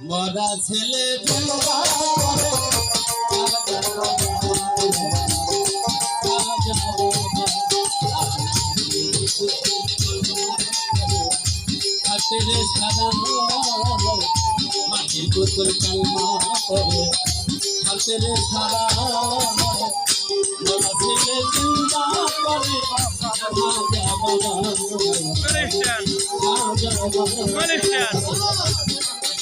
মরা ছেলে হাতের সারা মাটির পুতুল কালমা করে হাতের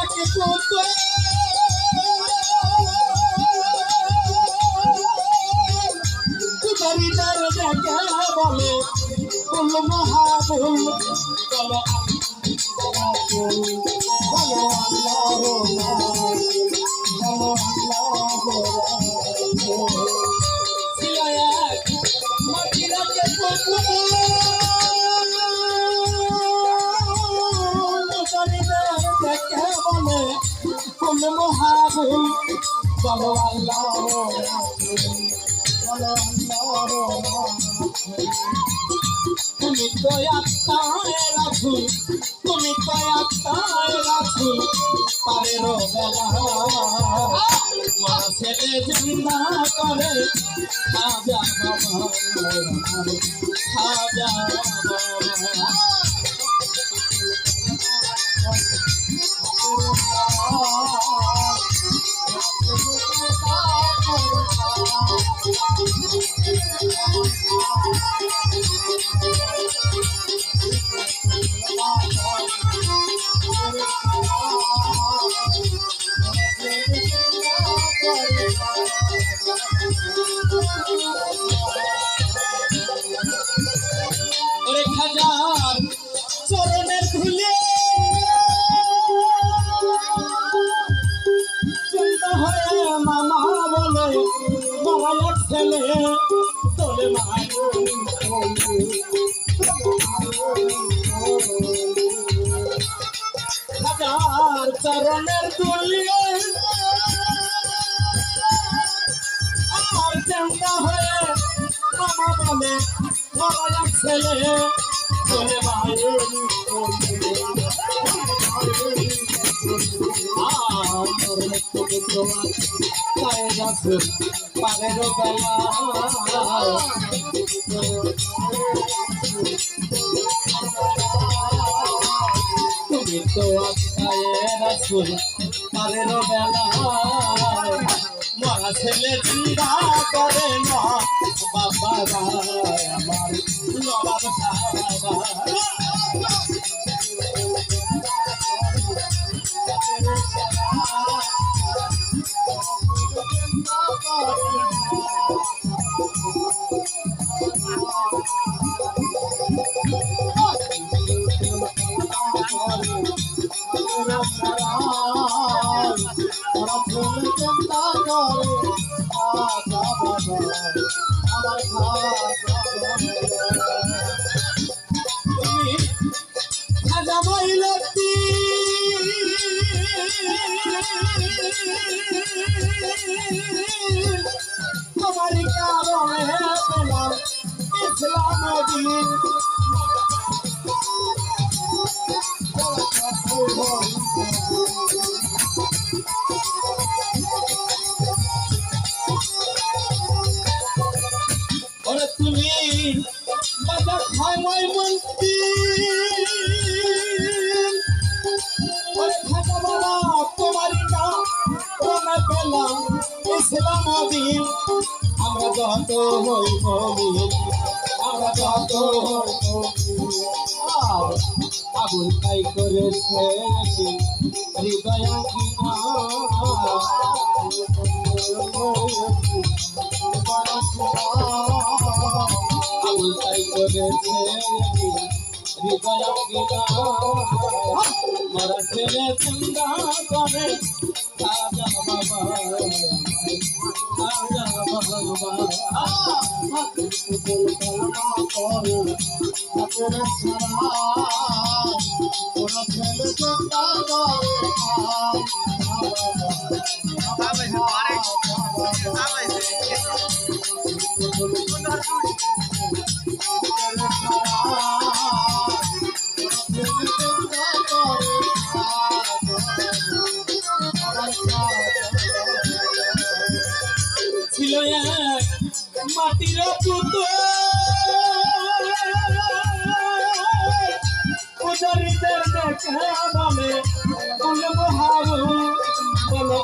মাটি রাখে কত হরিদার দেখে বলে ফুল বলো বলো আল্লাহ মহাবুল বলো আল্লাহ বলো আল্লাহ তুমি তো আত্মায় রাখুন তুমি তো আত্মায় রাখুন পারের মা ছেলে জিন্দা করে খাজা খাজা চরণের আর চিন্তা হয়ে মামা বলে মারা ছেলে পারের তুমি তো আত্মায় রাসুল পারের বেলা মরা ছেলে চিন্তা করে না বাবা তুমি বাবা খাওয়াই মন্ত্রী খাজা বাবা তোমার পেলাম ইসলাম দিন আমরা যত হৃদয় মরা ছেলে চিন্তা করে রাজা বাবা চিন্তা পূজারীদের দেখে বলে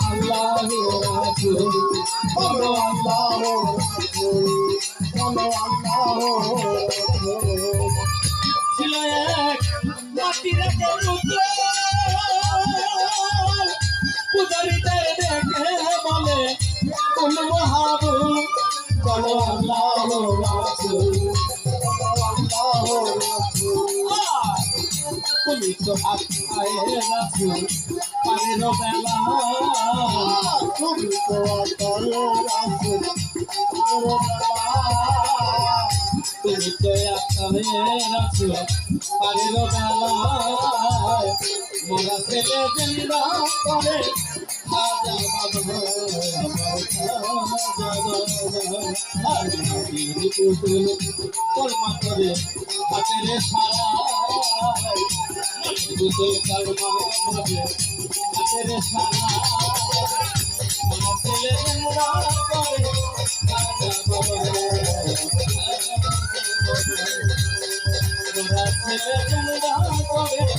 আল্লাহ বলো আল্লাহ বলো আল্লাহ ছিল এক মাটির পুতো পূজারীদের দেখে বলে বলে মহাবু বলো আল্লাহ বলো আল্লাহ তুমি তো খায়ে রাখো পারের বেলা তুমি তো তলে রাখো তুমি তো একালে রাখো পারের বেলা মোরা ছেলে। জিন্দা করে রাজা বাবা পুতুল কলমা করে হাতের সারা পুতুল কলমা করে হাতের সারা মোরা ছেলে জিন্দা করে রাজা বাবা মোরা ছেলে